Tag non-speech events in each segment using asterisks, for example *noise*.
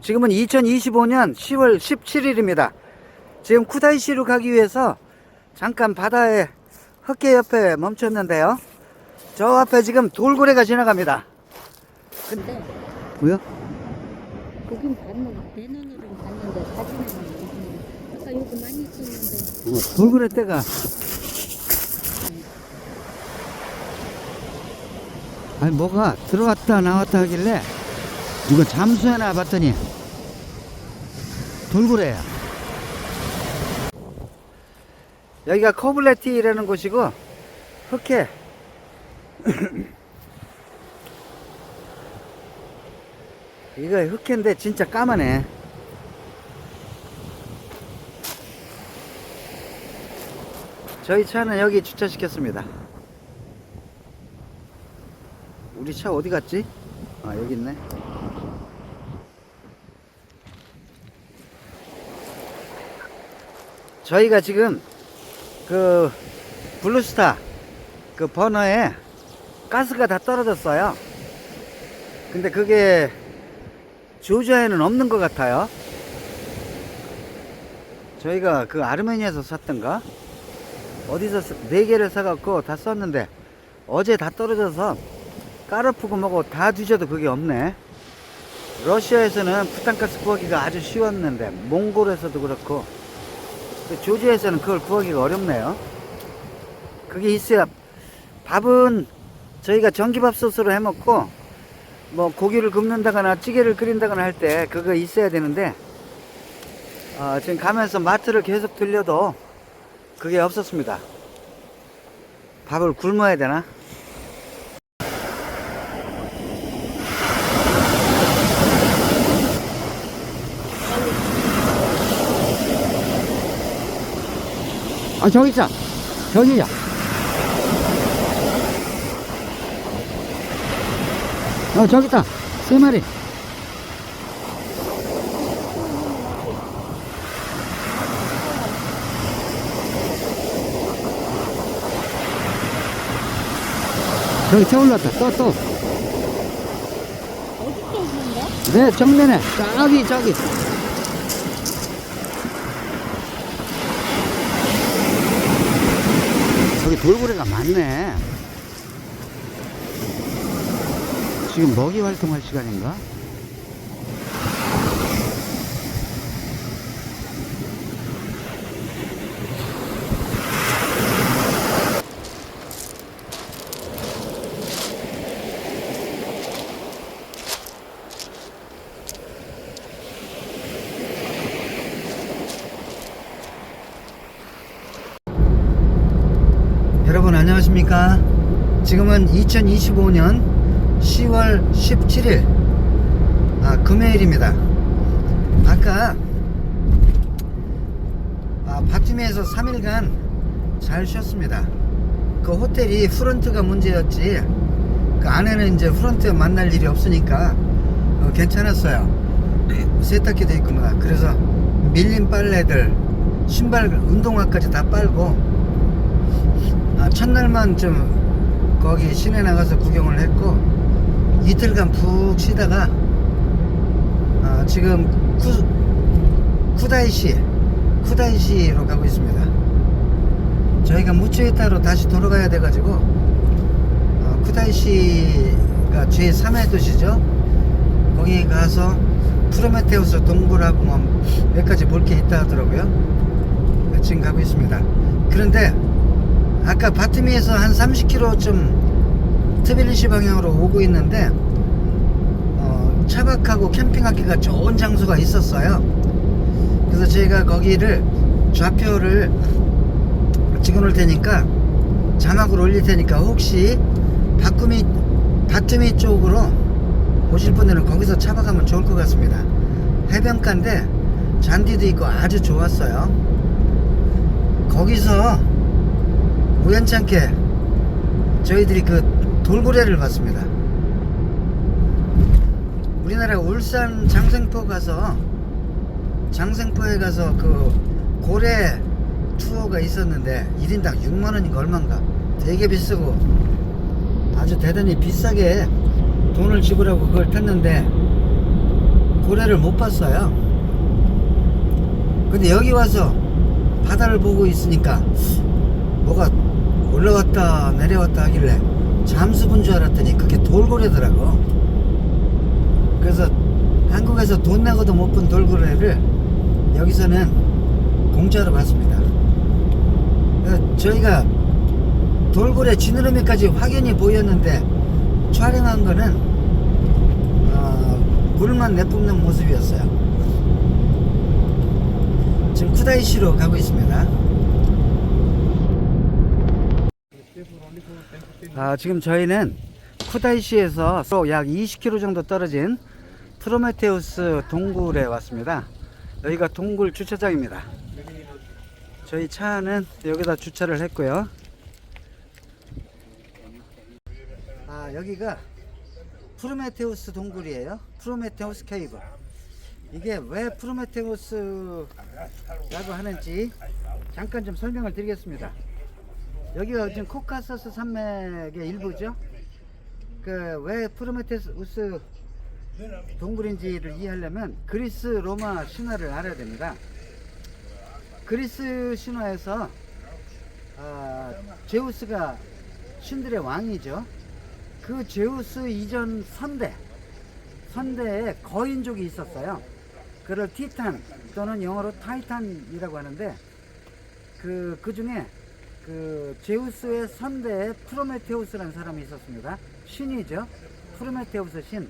지금은 2025년 10월 17일입니다. 지금 쿠다이시로 가기 위해서 잠깐 바다에 헛개 옆에 멈췄는데요. 저 앞에 지금 돌고래가 지나갑니다. 근데 뭐야? 거긴 봤는데 내 눈으로는 봤는데 사진은 못 아까 여기 많이 있었는데 어, 돌고래 떼가 아니 뭐가 들어왔다 나왔다 하길래 이거 잠수해나 봤더니 돌고래야 여기가 커블레티라는 곳이고 흑해 *clears throat* 이거 흑해인데 진짜 까마네 저희 차는 여기 주차시켰습니다. 우리 차 어디 갔지? 아, 여기 있네. 저희가 지금 그 블루스타 그 버너에 가스가 다 떨어졌어요. 근데 그게 조지아에는 없는 것 같아요. 저희가 그 아르메니아에서 샀던가? 어디서 사- 네 개를 사갖고 다 썼는데 어제 다 떨어져서 까르푸고 뭐고 다 뒤져도 그게 없네. 러시아에서는 부탄가스 구하기가 아주 쉬웠는데 몽골에서도 그렇고 그 조지아에서는 그걸 구하기가 어렵네요. 그게 있어야 밥은 저희가 전기밥솥으로 해먹고 뭐 고기를 굽는다거나 찌개를 끓인다거나 할 때 그거 있어야 되는데 어, 지금 가면서 마트를 계속 들려도 그게 없었습니다. 밥을 굶어야 되나? 아 저기 있어. 저기야 어. 저기 있다. 세 마리. 저기 태올랐다. 또 또. 어디서 있는데? 네 정면에. 저기 저기 저기 돌고래가 많네 지금 먹이 활동할 시간인가? 여러분 안녕하십니까 지금은 2025년 10월 17일 아, 금요일입니다. 아까 아, 바티미에서 3일간 잘 쉬었습니다. 그 호텔이 프런트가 문제였지 그 안에는 이제 프런트 만날 일이 없으니까 어, 괜찮았어요. 세탁기도 있구나. 그래서 밀린 빨래들 신발 운동화까지 다 빨고 아, 첫날만 좀 거기 시내 나가서 구경을 했고 이틀간 푹 쉬다가 아, 지금 쿠, 쿠다이시 쿠다이시로 가고 있습니다. 저희가 무츠에타로 다시 돌아가야 돼 가지고 어, 쿠다이시가 제3의 도시죠? 거기 가서 프로메테우스 동굴하고 뭐 몇 가지 볼 게 있다 하더라고요. 지금 가고 있습니다. 그런데 아까 바트미에서 한 30km쯤 트빌리시 방향으로 오고 있는데 어, 차박하고 캠핑하기가 좋은 장소가 있었어요. 그래서 저희가 거기를 좌표를 찍어놓을 테니까 자막을 올릴 테니까 혹시 바꾸미 바트미 쪽으로 오실 분들은 거기서 차박하면 좋을 것 같습니다. 해변가인데 잔디도 있고 아주 좋았어요. 거기서 우연찮게 저희들이 그 돌고래를 봤습니다. 우리나라 울산 장생포 가서 장생포에 가서 그 고래 투어가 있었는데 1인당 6만원인가 얼마인가 되게 비싸고 아주 대단히 비싸게 돈을 지불하고 그걸 탔는데 고래를 못 봤어요. 근데 여기 와서 바다를 보고 있으니까 뭐가 올라왔다 내려왔다 하길래 잠수분 줄 알았더니 그게 돌고래더라고. 그래서 한국에서 돈 내고도 못 본 돌고래를 여기서는 공짜로 봤습니다. 어, 저희가 돌고래 지느러미까지 확연히 보였는데 촬영한 거는 어, 물만 내뿜는 모습이었어요. 지금 쿠다이시로 가고 있습니다. 아, 지금 저희는 쿠다이시에서 약 20km 정도 떨어진 프로메테우스 동굴에 왔습니다. 여기가 동굴 주차장입니다. 저희 차는 여기다 주차를 했고요. 아, 여기가 프로메테우스 동굴이에요. 프로메테우스 케이브. 이게 왜 프로메테우스라고 하는지 잠깐 좀 설명을 드리겠습니다. 여기가 지금 코카서스 산맥의 일부죠. 그 왜 프로메테우스 동굴인지를 이해하려면 그리스 로마 신화를 알아야 됩니다. 그리스 신화에서 아, 제우스가 신들의 왕이죠. 그 제우스 이전 선대 선대에 거인족이 있었어요. 그를 티탄 또는 영어로 타이탄이라고 하는데 그, 그 중에 그 제우스의 선대에 프로메테우스라는 사람이 있었습니다. 신이죠. 프로메테우스 신.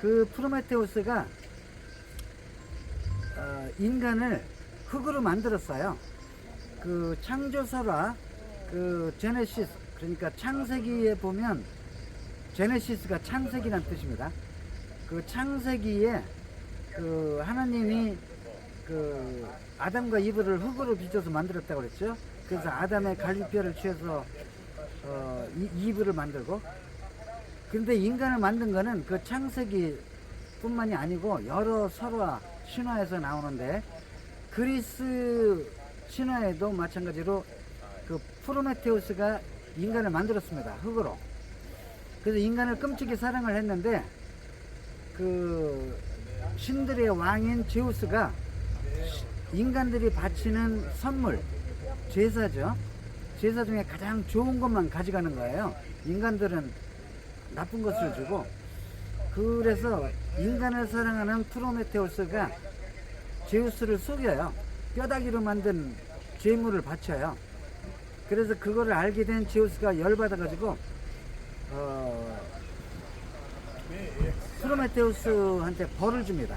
그 프로메테우스가 어, 인간을 흙으로 만들었어요. 그 창조설화 그 제네시스 그러니까 창세기에 보면 제네시스가 창세기란 뜻입니다. 그 창세기에 그 하나님이 그 아담과 이브를 흙으로 빚어서 만들었다고 그랬죠. 그래서 아담의 갈비뼈를 취해서 어, 이, 이브를 만들고 근데 인간을 만든 거는 그 창세기 뿐만이 아니고 여러 설화 신화에서 나오는데 그리스 신화에도 마찬가지로 그 프로메테우스가 인간을 만들었습니다. 흙으로. 그래서 인간을 끔찍이 사랑을 했는데 그 신들의 왕인 제우스가 인간들이 바치는 선물 제사죠. 제사 중에 가장 좋은 것만 가져가는 거예요. 인간들은 나쁜 것을 주고 그래서 인간을 사랑하는 프로메테우스가 제우스를 속여요. 뼈다귀로 만든 죄물을 바쳐요. 그래서 그거를 알게 된 제우스가 열받아가지고 어, 프로메테우스한테 벌을 줍니다.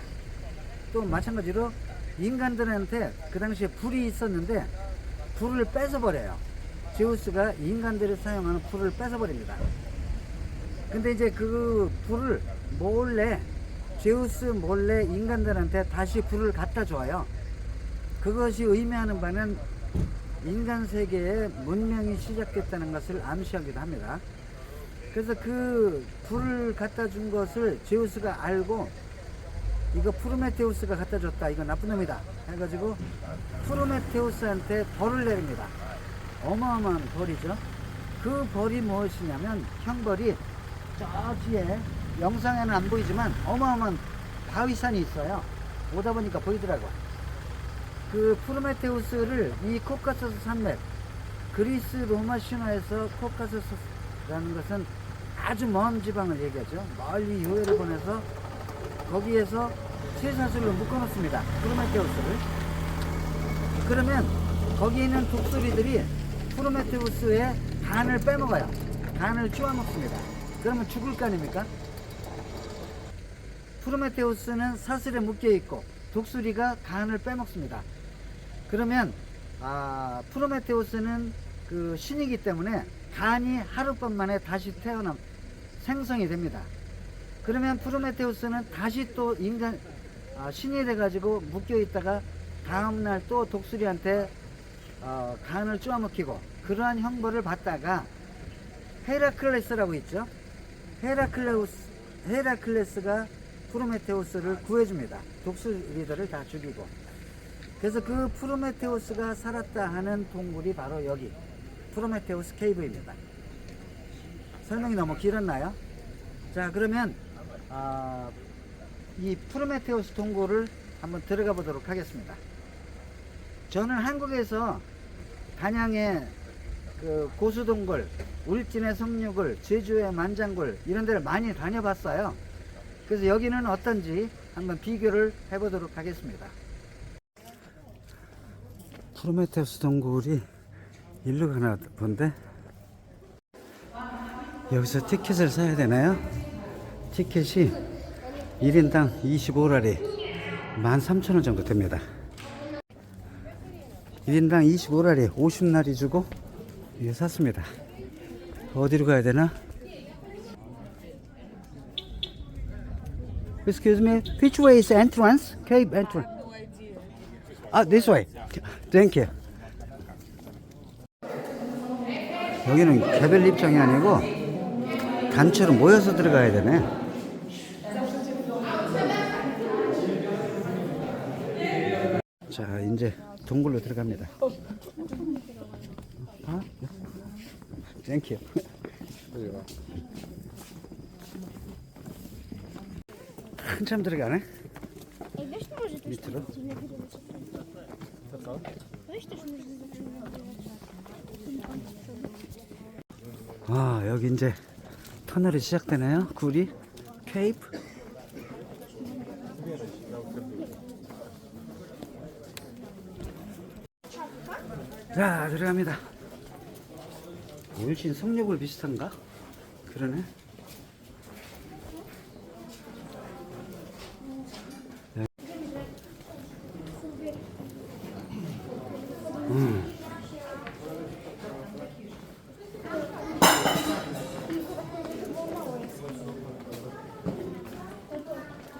또 마찬가지로 인간들한테 그 당시에 불이 있었는데 불을 뺏어버려요. 제우스가 인간들이 사용하는 불을 뺏어버립니다. 근데 이제 그 불을 몰래 제우스 몰래 인간들한테 다시 불을 갖다 줘요. 그것이 의미하는 바는 인간 세계에 문명이 시작됐다는 것을 암시하기도 합니다. 그래서 그 불을 갖다 준 것을 제우스가 알고 이거 프로메테우스가 갖다 줬다. 이거 나쁜 놈이다. 해가지고 프로메테우스한테 벌을 내립니다. 어마어마한 벌이죠. 그 벌이 무엇이냐면 형벌이 저 뒤에 영상에는 안 보이지만 어마어마한 바위산이 있어요. 오다 보니까 보이더라고. 그 프로메테우스를 이 코카소스 산맥 그리스 로마 신화에서 코카소스라는 것은 아주 먼 지방을 얘기하죠. 멀리 요해를 보내서 거기에서 쇠사슬로 묶어놓습니다. 프로메테우스를. 그러면 거기 있는 독수리들이 프로메테우스의 간을 빼먹어요. 간을 쪼아먹습니다. 그러면 죽을 거 아닙니까? 프로메테우스는 사슬에 묶여 있고 독수리가 간을 빼먹습니다. 그러면 아, 프로메테우스는 그 신이기 때문에 간이 하룻밤 만에 다시 태어남 생성이 됩니다. 그러면 프로메테우스는 다시 또 인간 아, 신이 돼가지고 묶여 있다가 다음 날 또 독수리한테 어, 간을 쪼아먹히고 그러한 형벌을 받다가 헤라클레스라고 있죠. 헤라클레우스 헤라클레스가 프로메테우스를 구해줍니다. 독수리들을 다 죽이고. 그래서 그 프로메테우스가 살았다 하는 동굴이 바로 여기 프로메테우스 케이브입니다. 설명이 너무 길었나요? 자 그러면 아, 이 프로메테우스 동굴을 한번 들어가 보도록 하겠습니다. 저는 한국에서 단양의 그 고수동굴, 울진의 성육을, 제주의 만장굴 이런 데를 많이 다녀봤어요. 그래서 여기는 어떤지 한번 비교를 해보도록 하겠습니다. 프로메테우스 동굴이 일로 가나 본데 여기서 티켓을 사야 되나요? 티켓이 1인당 25라리 13,000원 정도 됩니다. 1인당 25라리 50라리 주고 이거 샀습니다. 어디로 가야 되나? Excuse me, which way is entrance? Cave entrance. Ah, this way. Thank you. 여기는 개별 입장이 아니고 단체로 모여서 들어가야 되네. 자, 이제 동굴로 들어갑니다. 아? 땡큐. 한참 들어가네. Może 아, 여기 이제 터널이 시작되네요. 굴이 케이프. 자, 들어갑니다. 울신 성욕을 비슷한가? 그러네. 네. 음.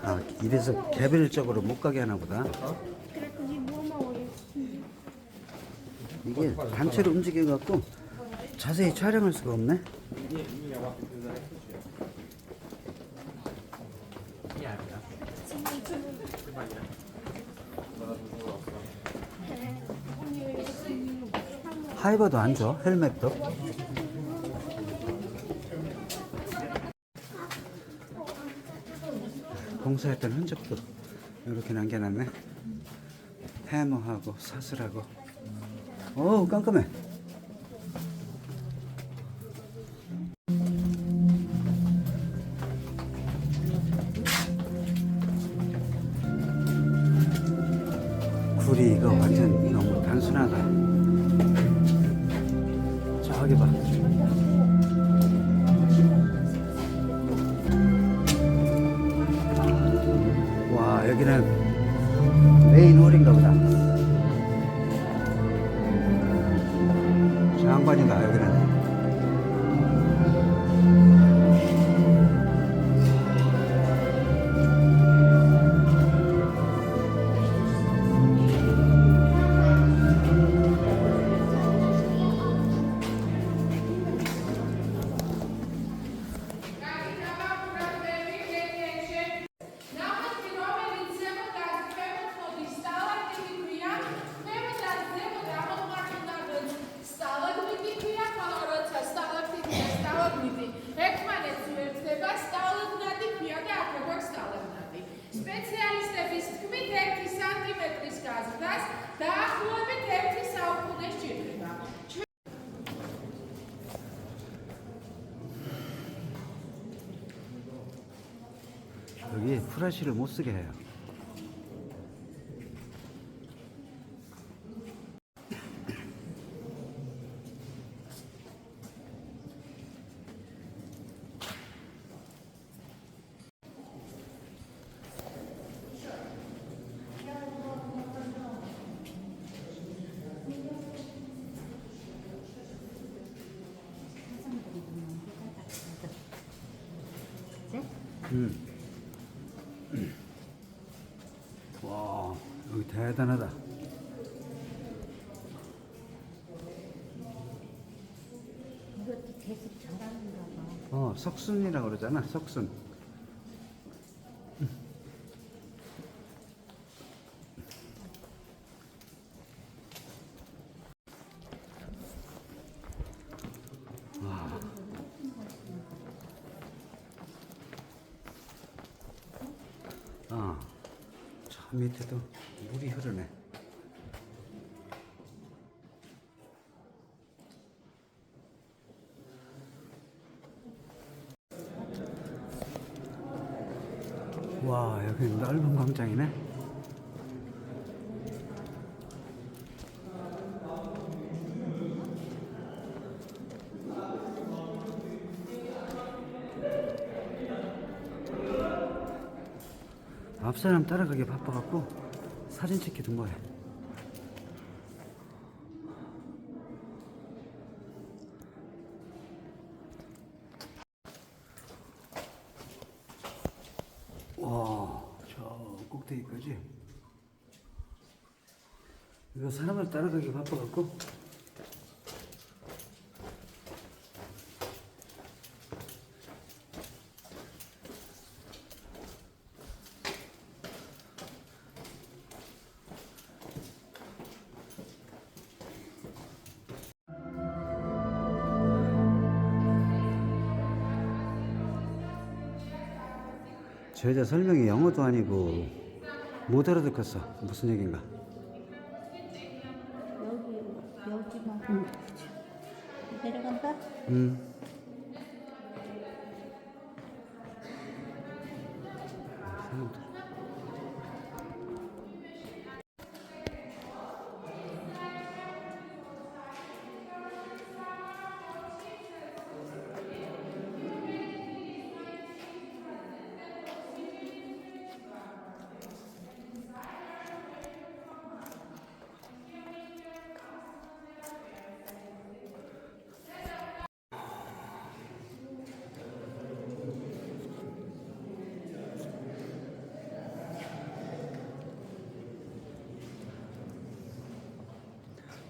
아, 이래서 개별적으로 못 가게 하나 보다. 이게 단체로 움직여갖고 자세히 촬영할 수가 없네. 하이버도 안 줘, 헬멧도. 공사했던 흔적도 이렇게 남겨놨네. 해머하고 사슬하고. 오 깜깜해. 장 여기 프라시를 못 쓰게 해요. 음. 와, 여기 대단하다. 이것도 계속 잘하는가 봐. 어, 석순이라고 그러잖아, 석순. 아, 저 밑에도 물이 흐르네. 와, 여기 넓은 광장이네. 앞 사람 따라가기 바빠갖고 사진 찍기도 뭐해. 와, 저 꼭대기까지. 이거 사람을 따라가기 바빠갖고. 저 여자 설명이 영어도 아니고 못 알아듣겠어. 무슨 얘긴가? 여기 여기만 응. 내려간다. 음.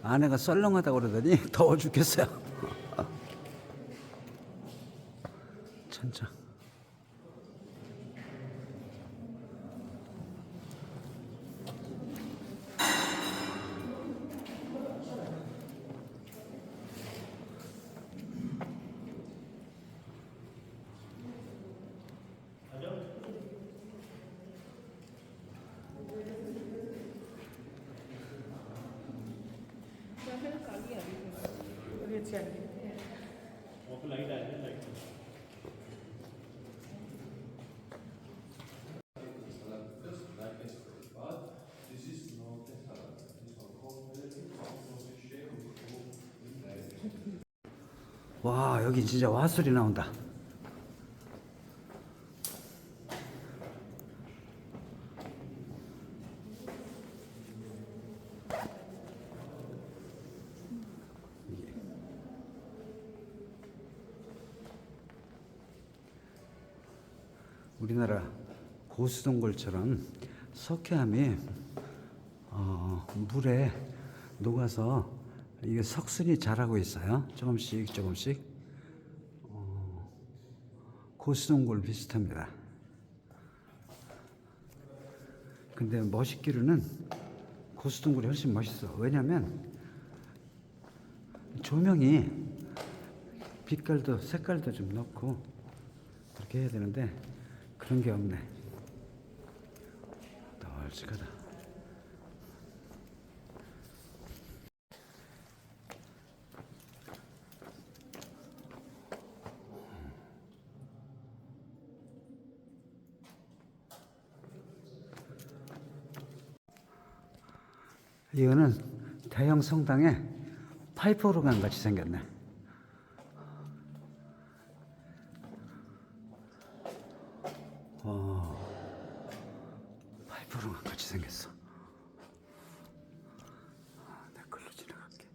아내가 썰렁하다고 그러더니 *laughs* 더워 죽겠어요. 천장. 와 여기 진짜 화술이 나온다. 우리나라 고수동굴처럼 석회암이 어, 물에 녹아서 이게 석순이 자라고 있어요. 조금씩 조금씩 어, 고수동굴 비슷합니다. 근데 멋있기로는 고수동굴이 훨씬 멋있어. 왜냐면 조명이 빛깔도 색깔도 좀 넣고 그렇게 해야 되는데 그런 게 없네. 널찍하다. 이거는 대형 성당에 파이프 오르간 같이 생겼네. 와, 파이프 오르간 같이 생겼어. 아, 내 걸로 지나갈게.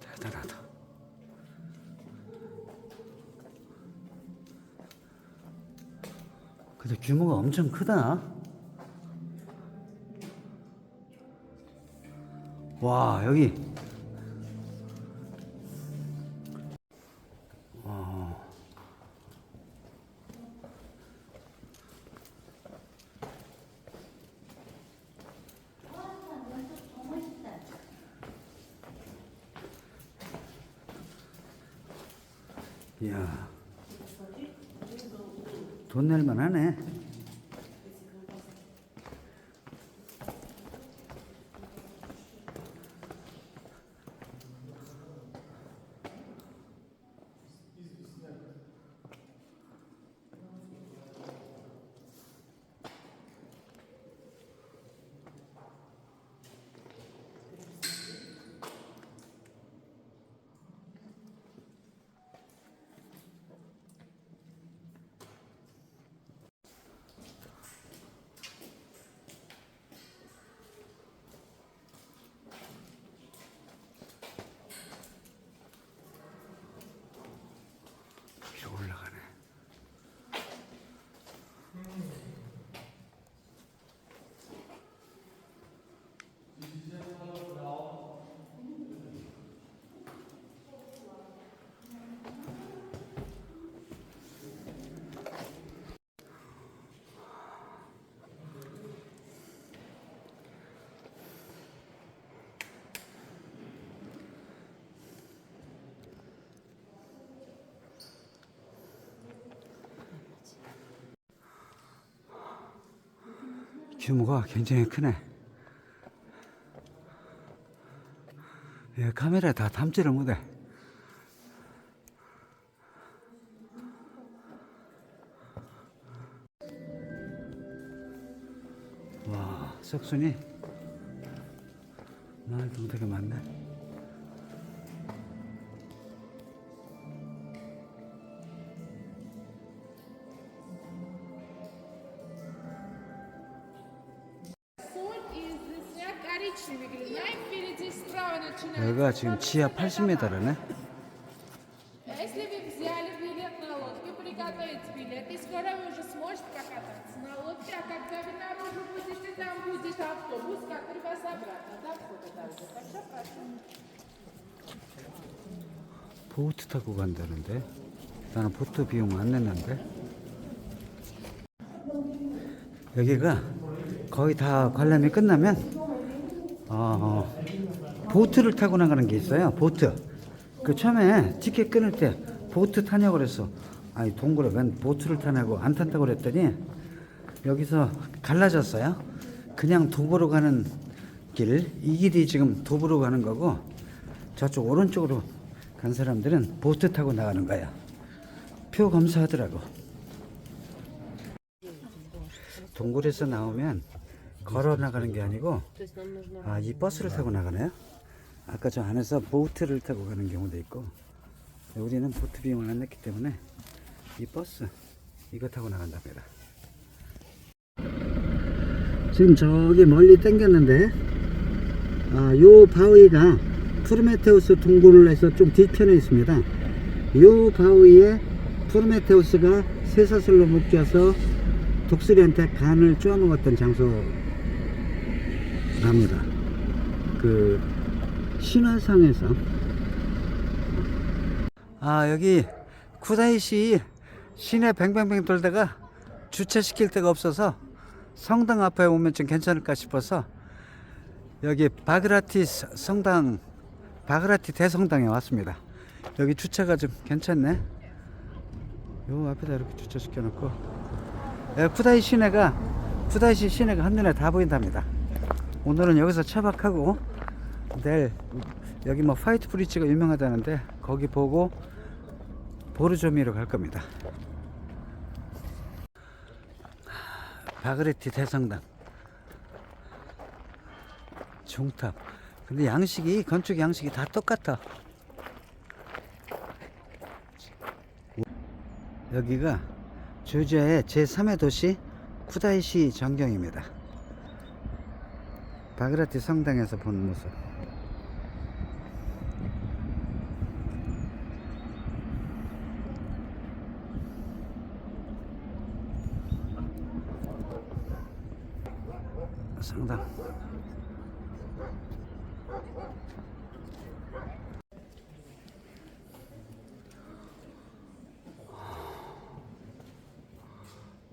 대단하다. 근데 규모가 엄청 크다. 와, 여기. 와. 이야. 돈 낼만 하네. 위로 올라가네. 규모가 굉장히 크네. 예, 카메라에 다 담지를 못해. 와, 석순이 말도 되게 많네. 지금 지하 80m라네. 보트 타고 간다는데? 나는 보트 비용 안 냈는데? 여기가 거의 다 관람이 끝나면? 어, 어. 보트를 타고 나가는 게 있어요 보트 그 처음에 티켓 끊을 때 보트 타냐고 그랬어 아니 동굴에 웬 보트를 타냐고 안 탄다고 그랬더니 여기서 갈라졌어요 그냥 도보로 가는 길 이 길이 지금 도보로 가는 거고 저쪽 오른쪽으로 간 사람들은 보트 타고 나가는 거야. 표 검사하더라고. 동굴에서 나오면 걸어 나가는 게 아니고 아, 이 버스를 타고 나가네요. 아까 저 안에서 보트를 타고 가는 경우도 있고 우리는 보트 비용을 안 냈기 때문에 이 버스 이거 타고 나간답니다. 지금 저기 멀리 땡겼는데 아, 요 바위가 프로메테우스 동굴에서 좀 뒤편에 있습니다. 요 바위에 프로메테우스가 쇠사슬로 묶여서 독수리한테 간을 쪼아먹었던 장소랍니다. 그 신화상에서 아 여기 쿠다이시 시내 뱅뱅뱅 돌다가 주차시킬 데가 없어서 성당 앞에 오면 좀 괜찮을까 싶어서 여기 바그라티 서- 성당 바그라티 대성당에 왔습니다. 여기 주차가 좀 괜찮네. 요 앞에다 이렇게 주차시켜 놓고 예, 쿠다이 시내가 쿠다이시 시내가 한눈에 다 보인답니다. 오늘은 여기서 차박하고 내일 여기 뭐 화이트 브리지가 유명하다는데 거기 보고 보르조미로 갈 겁니다. 바그레티 대성당. 종탑. 근데 양식이 건축 양식이 다 똑같아. 여기가 조지아의 제3의 도시 쿠다이시 전경입니다. 바그라티 성당에서 본 모습 성당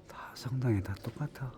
다 성당이 다 똑같아.